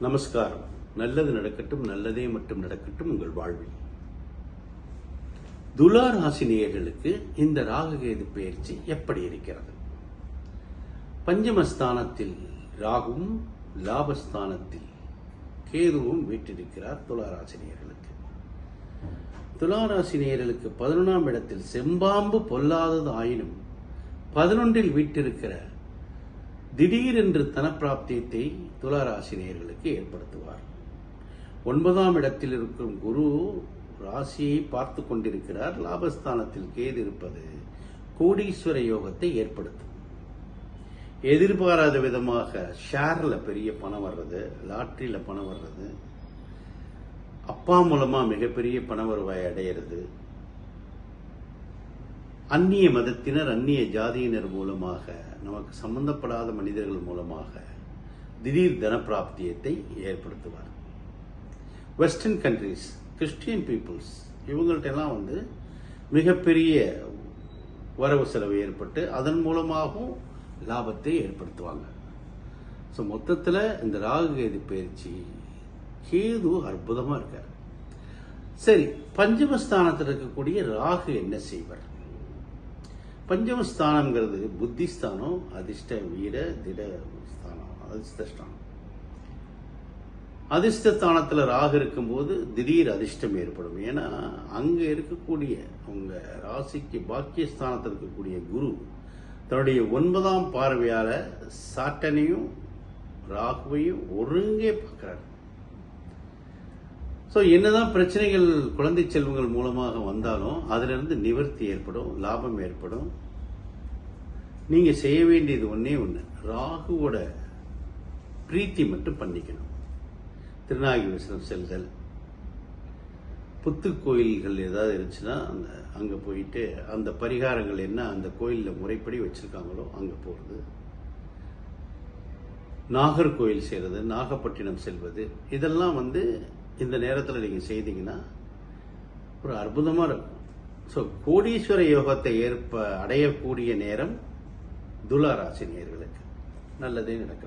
நமஸ்காரம். நல்லது நடக்கட்டும் நல்லதே மட்டும் நடக்கட்டும் உங்கள் வாழ்வில். துலா ராசினியர்களுக்கு இந்த ராககேது பயிற்சி எப்படி இருக்கிறது? பஞ்சமஸ்தானத்தில் ராகுவும் லாபஸ்தானத்தில் கேதுவும் வீட்டிருக்கிறார் துளாராசினியர்களுக்கு துளாராசினியர்களுக்கு பதினொன்றாம் இடத்தில் செம்பாம்பு பொல்லாதது ஆயினும் பதினொன்றில் வீட்டிருக்கிற திடீரென்று தனப்பிராப்தியத்தை துளாராசினியர்களுக்கு ஏற்படுத்துவார். ஒன்பதாம் இடத்தில் இருக்கும் குரு ராசியை பார்த்து கொண்டிருக்கிறார். லாபஸ்தானத்தில் கேது இருப்பது கோடீஸ்வர யோகத்தை ஏற்படுத்தும். எதிர்பாராத விதமாக ஷேர்ல பெரிய பணம் வர்றது லாட்ரியில் பணம் வர்றது அப்பா மூலமா மிகப்பெரிய பண வருவாய் அடையிறது அந்நிய மதத்தினர் அந்நிய ஜாதியினர் மூலமாக நமக்கு சம்பந்தப்படாத மனிதர்கள் மூலமாக திடீர் தனப்பிராப்தியத்தை ஏற்படுத்துவார். வெஸ்டர்ன் கண்ட்ரிஸ் கிறிஸ்டியன் பீப்புள்ஸ் இவங்கள்ட்டெல்லாம் வந்து மிகப்பெரிய வரவு செலவு ஏற்பட்டு அதன் மூலமாகவும் லாபத்தை ஏற்படுத்துவாங்க. ஸோ மொத்தத்தில் இந்த ராகு கேது பயிற்சி கேது அற்புதமாக இருக்கார். சரி பஞ்சமஸ்தானத்தில் இருக்கக்கூடிய ராகு என்ன செய்வார்? பஞ்சமஸ்தானம்ங்கிறது புத்திஸ்தானம் அதிர்ஷ்ட வீர திட ஸ்தானம். அதிர்ஷ்டஸ்தானம் அதிர்ஷ்டஸ்தானத்தில் ராகு இருக்கும்போது திடீர் அதிர்ஷ்டம் ஏற்படும். ஏன்னா அங்கே இருக்கக்கூடிய உங்க ராசிக்கு பாக்கியஸ்தானத்தில் இருக்கக்கூடிய குரு தன்னுடைய ஒன்பதாம் பார்வையால் சாட்டனையும் ராகுவையும் ஒருங்கே பார்க்குறாரு. ஸோ என்னதான் பிரச்சனைகள் குழந்தை செல்வங்கள் மூலமாக வந்தாலும் அதிலிருந்து நிவர்த்தி ஏற்படும் லாபம் ஏற்படும். நீங்க செய்ய வேண்டியது ஒன்னே ஒன்று ராகுவோட பிரீத்தி மட்டும் பண்ணிக்கணும். திருநாகேஸ்வரம் செல்தல் புத்து கோயில்கள் ஏதாவது இருந்துச்சுன்னா அந்த அங்கே போயிட்டு அந்த பரிகாரங்கள் என்ன அந்த கோயிலில் முறைப்படி வச்சுருக்காங்களோ அங்கே போகிறது நாகர்கோயில் செய்கிறது நாகப்பட்டினம் செல்வது இதெல்லாம் வந்து இந்த நேரத்தில் நீங்கள் செய்தீங்கன்னா ஒரு அற்புதமாக இருக்கும். ஸோ கோடீஸ்வர யோகத்தை ஏற்ப அடையக்கூடிய நேரம் துலா ராசி நேர்களுக்கு. நல்லதே நடக்கும்.